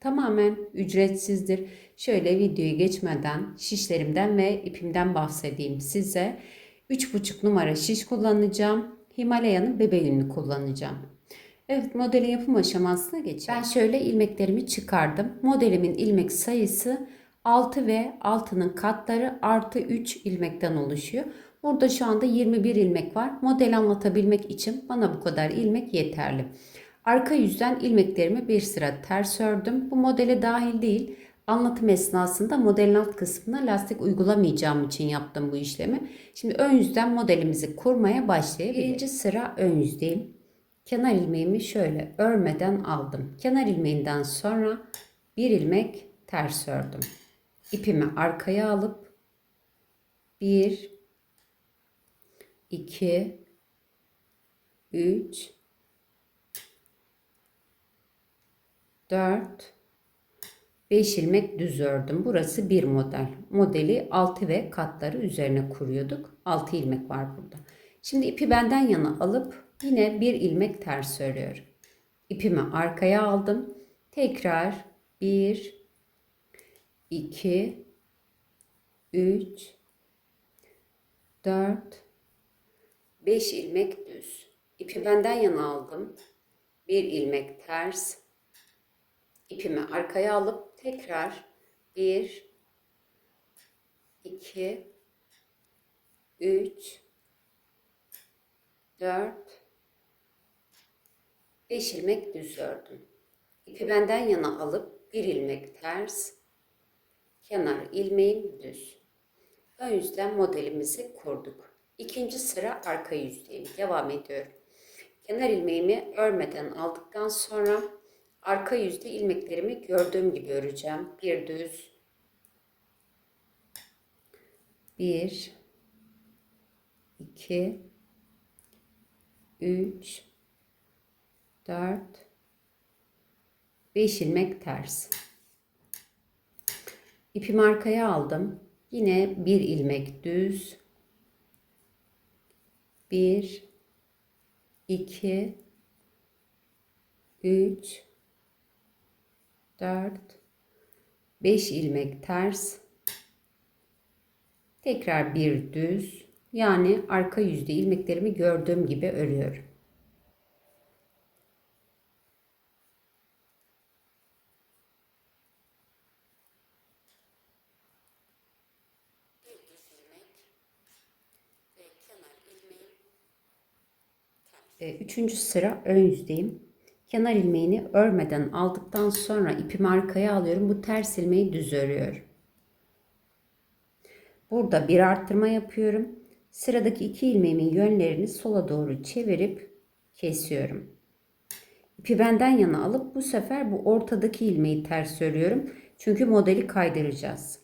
tamamen ücretsizdir. Şöyle videoyu geçmeden şişlerimden ve ipimden bahsedeyim size. 3,5 numara şiş kullanacağım. Himalaya'nın bebeğini kullanacağım. Evet modelin yapım aşamasına geçelim. Ben şöyle ilmeklerimi çıkardım. Modelimin ilmek sayısı 6 ve 6'nın katları artı 3 ilmekten oluşuyor. Burada şu anda 21 ilmek var. Model anlatabilmek için bana bu kadar ilmek yeterli. Arka yüzden ilmeklerimi bir sıra ters ördüm. Bu modele dahil değil. Anlatım esnasında modelin alt kısmına lastik uygulamayacağım için yaptım bu işlemi. Şimdi ön yüzden modelimizi kurmaya başlayabiliriz. Birinci sıra ön yüzdeyim. Kenar ilmeğimi şöyle örmeden aldım. Kenar ilmeğinden sonra bir ilmek ters ördüm. İpimi arkaya alıp 1 2 3 4 5 ilmek düz ördüm. Burası bir model. Modeli 6 ve katları üzerine kuruyorduk. 6 ilmek var burada. Şimdi ipi benden yana alıp yine bir ilmek ters örüyorum. İpimi arkaya aldım. Tekrar 1 2 3 4 5 ilmek düz. İpi benden yana aldım. Bir ilmek ters. İpimi arkaya alıp tekrar 1 2 3 4 5 ilmek düz ördüm. İpi benden yana alıp bir ilmek ters, kenar ilmeğim düz. Ön yüzden modelimizi kurduk. İkinci sıra arka yüzdeyim. Devam ediyorum. Kenar ilmeğimi örmeden aldıktan sonra arka yüzde ilmeklerimi gördüğüm gibi öreceğim. Bir düz, bir, iki, üç, dört, beş ilmek ters. İpimi arkaya aldım. Yine bir ilmek düz, bir, iki, üç, 4 5 ilmek ters tekrar bir düz yani arka yüzde ilmeklerimi gördüğüm gibi örüyorum. Ee, üçüncü sıra ön yüzdeyim. Kenar ilmeğini örmeden aldıktan sonra ipimi arkaya alıyorum. Bu ters ilmeği düz örüyorum. Burada bir arttırma yapıyorum. Sıradaki iki ilmeğimin yönlerini sola doğru çevirip kesiyorum. İpi benden yana alıp bu sefer bu ortadaki ilmeği ters örüyorum. Çünkü modeli kaydıracağız.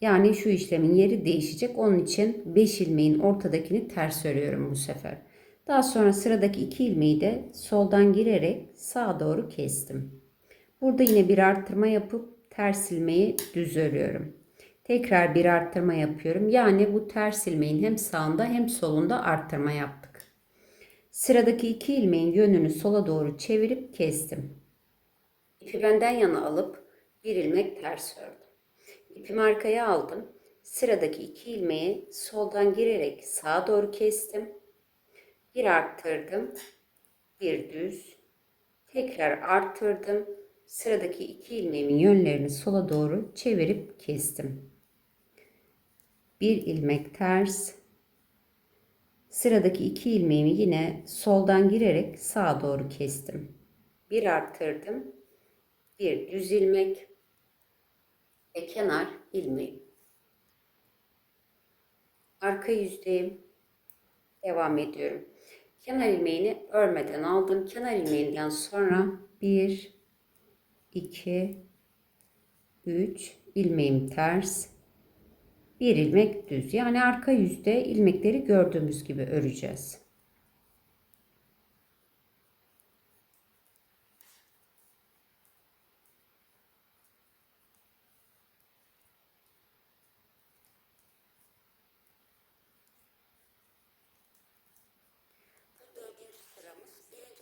Yani şu işlemin yeri değişecek. Onun için 5 ilmeğin ortadakini ters örüyorum bu sefer. Daha sonra sıradaki iki ilmeği de soldan girerek sağa doğru kestim. Burada yine bir arttırma yapıp ters ilmeği düz örüyorum. Tekrar bir arttırma yapıyorum. Yani bu ters ilmeğin hem sağında hem solunda arttırma yaptık. Sıradaki iki ilmeğin yönünü sola doğru çevirip kestim. İpi benden yana alıp bir ilmek ters ördüm. İpimi arkaya aldım. Sıradaki iki ilmeği soldan girerek sağa doğru kestim bir arttırdım. Bir düz. Tekrar arttırdım. Sıradaki iki ilmeğimin yönlerini sola doğru çevirip kestim. Bir ilmek ters. Sıradaki iki ilmeğimi yine soldan girerek sağa doğru kestim. Bir arttırdım. Bir düz ilmek ve kenar ilmeğim. Arka yüzdeyim. Devam ediyorum. Kenar ilmeğini örmeden aldım. Kenar ilmeğinden sonra 1 2 3 ilmeğim ters Bir ilmek düz. Yani arka yüzde ilmekleri gördüğümüz gibi öreceğiz.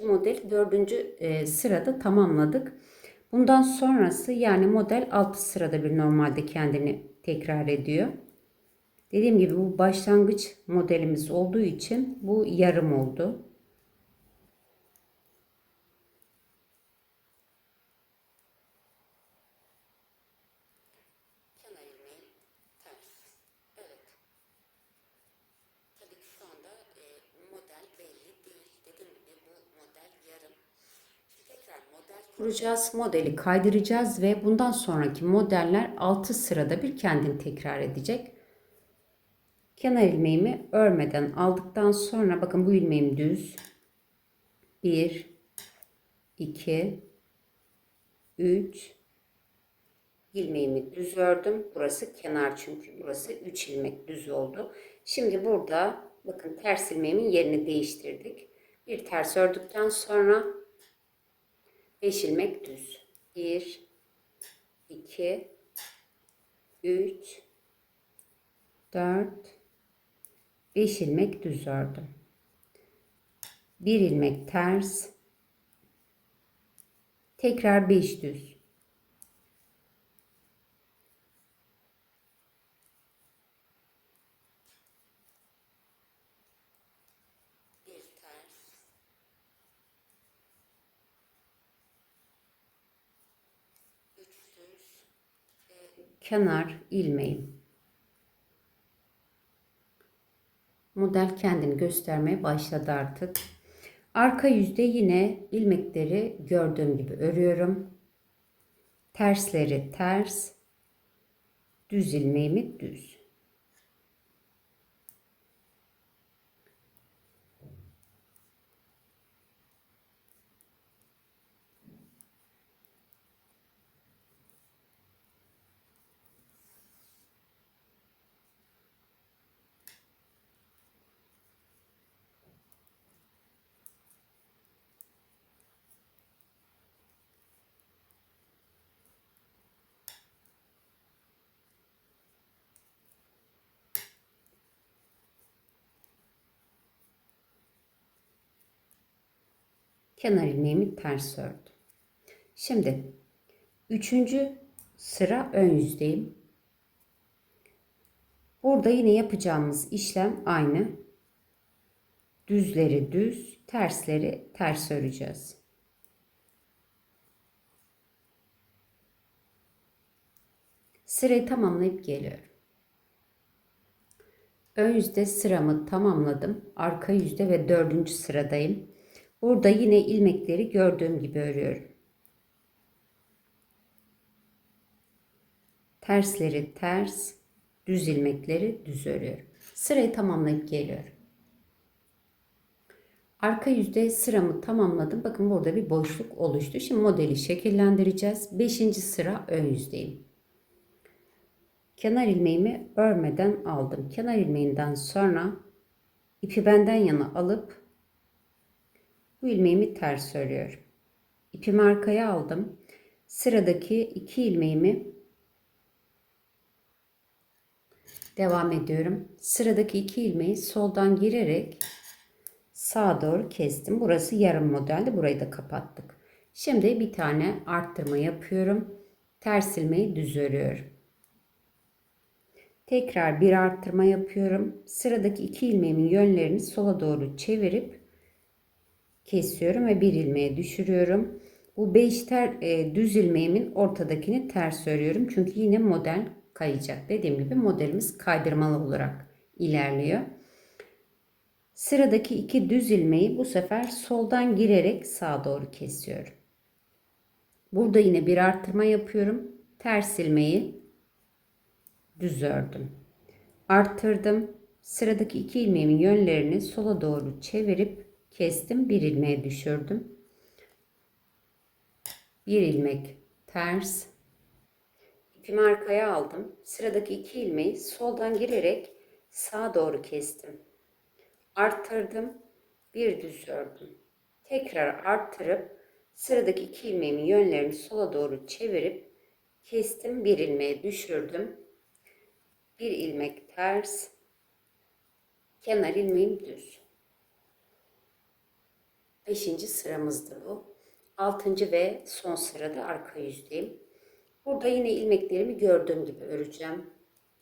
Model dördüncü e, sırada tamamladık. Bundan sonrası yani model 6 sırada bir normalde kendini tekrar ediyor. Dediğim gibi bu başlangıç modelimiz olduğu için bu yarım oldu. Kuracağız. Modeli kaydıracağız ve bundan sonraki modeller 6 sırada bir kendini tekrar edecek. Kenar ilmeğimi örmeden aldıktan sonra bakın bu ilmeğim düz. 1 2 3 ilmeğimi düz ördüm. Burası kenar çünkü burası 3 ilmek düz oldu. Şimdi burada bakın ters ilmeğimin yerini değiştirdik. Bir ters ördükten sonra 5 ilmek düz. 1 2 3 4 5 ilmek düz ördüm. 1 ilmek ters. Tekrar 5 düz. Kenar ilmeğim. Model kendini göstermeye başladı artık. Arka yüzde yine ilmekleri gördüğüm gibi örüyorum. Tersleri ters, düz ilmeğimi düz. Kenar ilmeğimi ters ördüm. Şimdi üçüncü sıra ön yüzdeyim. Burada yine yapacağımız işlem aynı. Düzleri düz, tersleri ters öreceğiz. Sırayı tamamlayıp geliyorum. Ön yüzde sıramı tamamladım. Arka yüzde ve dördüncü sıradayım. Burada yine ilmekleri gördüğüm gibi örüyorum. Tersleri ters, düz ilmekleri düz örüyorum. Sırayı tamamlayıp geliyorum. Arka yüzde sıramı tamamladım. Bakın burada bir boşluk oluştu. Şimdi modeli şekillendireceğiz. Beşinci sıra ön yüzdeyim. Kenar ilmeğimi örmeden aldım. Kenar ilmeğinden sonra ipi benden yana alıp bu ilmeğimi ters örüyorum. İpimi arkaya aldım. Sıradaki iki ilmeğimi devam ediyorum. Sıradaki iki ilmeği soldan girerek sağa doğru kestim. Burası yarım modeldi. Burayı da kapattık. Şimdi bir tane arttırma yapıyorum. Ters ilmeği düz örüyorum. Tekrar bir arttırma yapıyorum. Sıradaki iki ilmeğimin yönlerini sola doğru çevirip kesiyorum ve bir ilmeğe düşürüyorum. Bu 5 ter, e, düz ilmeğimin ortadakini ters örüyorum. Çünkü yine model kayacak. Dediğim gibi modelimiz kaydırmalı olarak ilerliyor. Sıradaki iki düz ilmeği bu sefer soldan girerek sağa doğru kesiyorum. Burada yine bir arttırma yapıyorum. Ters ilmeği düz ördüm. Arttırdım. Sıradaki iki ilmeğimin yönlerini sola doğru çevirip kestim. Bir ilmeğe düşürdüm. Bir ilmek ters. İpimi arkaya aldım. Sıradaki iki ilmeği soldan girerek sağa doğru kestim. Arttırdım. Bir düz ördüm. Tekrar arttırıp sıradaki iki ilmeğimin yönlerini sola doğru çevirip kestim. Bir ilmeği düşürdüm. Bir ilmek ters. Kenar ilmeğim düz. Beşinci sıramızdı bu. Altıncı ve son sırada arka yüzdeyim. Burada yine ilmeklerimi gördüğüm gibi öreceğim.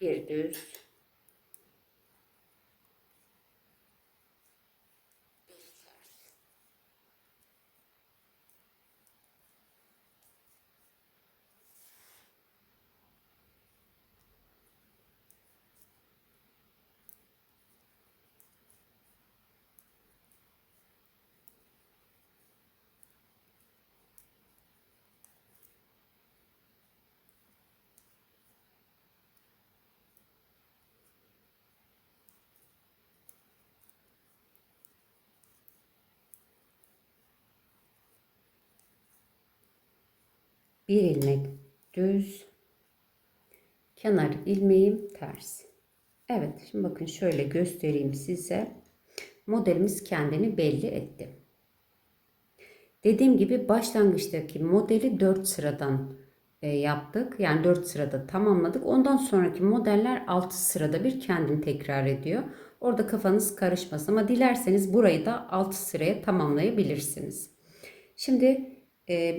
Bir düz. Bir ilmek düz. Kenar ilmeğim ters. Evet şimdi bakın şöyle göstereyim size. Modelimiz kendini belli etti. Dediğim gibi başlangıçtaki modeli 4 sıradan e, yaptık. Yani 4 sırada tamamladık. Ondan sonraki modeller 6 sırada bir kendini tekrar ediyor. Orada kafanız karışmasın ama dilerseniz burayı da 6 sıraya tamamlayabilirsiniz. Şimdi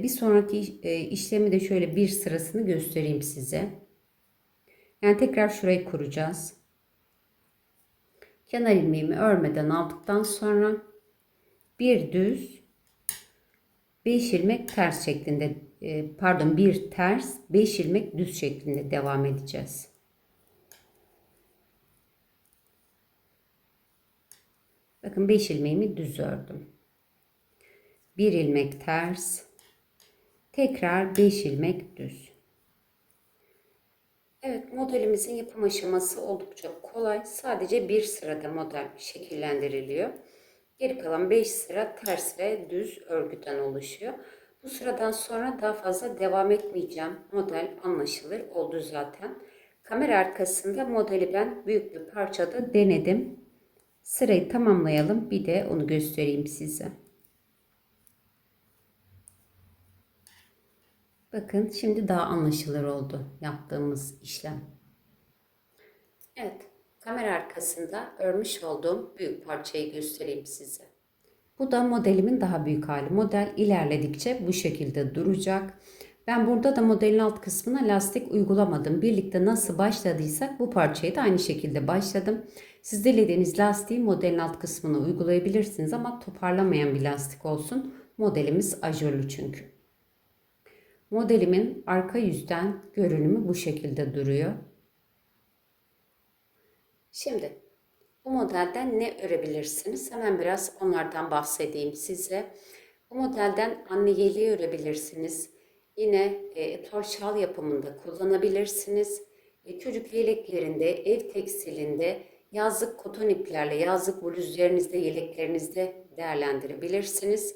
bir sonraki e, işlemi de şöyle bir sırasını göstereyim size. Yani tekrar şurayı kuracağız. Kenar ilmeğimi örmeden aldıktan sonra bir düz 5 ilmek ters şeklinde e, pardon bir ters 5 ilmek düz şeklinde devam edeceğiz. Bakın 5 ilmeğimi düz ördüm. Bir ilmek ters tekrar 5 ilmek düz. Evet modelimizin yapım aşaması oldukça kolay. Sadece bir sırada model şekillendiriliyor. Geri kalan 5 sıra ters ve düz örgüden oluşuyor. Bu sıradan sonra daha fazla devam etmeyeceğim. Model anlaşılır oldu zaten. Kamera arkasında modeli ben büyük bir parçada denedim. Sırayı tamamlayalım. Bir de onu göstereyim size. Bakın şimdi daha anlaşılır oldu yaptığımız işlem. Evet, kamera arkasında örmüş olduğum büyük parçayı göstereyim size. Bu da modelimin daha büyük hali. Model ilerledikçe bu şekilde duracak. Ben burada da modelin alt kısmına lastik uygulamadım. Birlikte nasıl başladıysak bu parçayı da aynı şekilde başladım. Siz dilediğiniz lastiği modelin alt kısmına uygulayabilirsiniz ama toparlamayan bir lastik olsun. Modelimiz ajurlu çünkü. Modelimin arka yüzden görünümü bu şekilde duruyor. Şimdi bu modelden ne örebilirsiniz? Hemen biraz onlardan bahsedeyim size. Bu modelden anne yeleği örebilirsiniz. Yine e, etor şal yapımında kullanabilirsiniz. E, çocuk yeleklerinde, ev tekstilinde, yazlık koton iplerle, yazlık bluzlerinizde, yeleklerinizde değerlendirebilirsiniz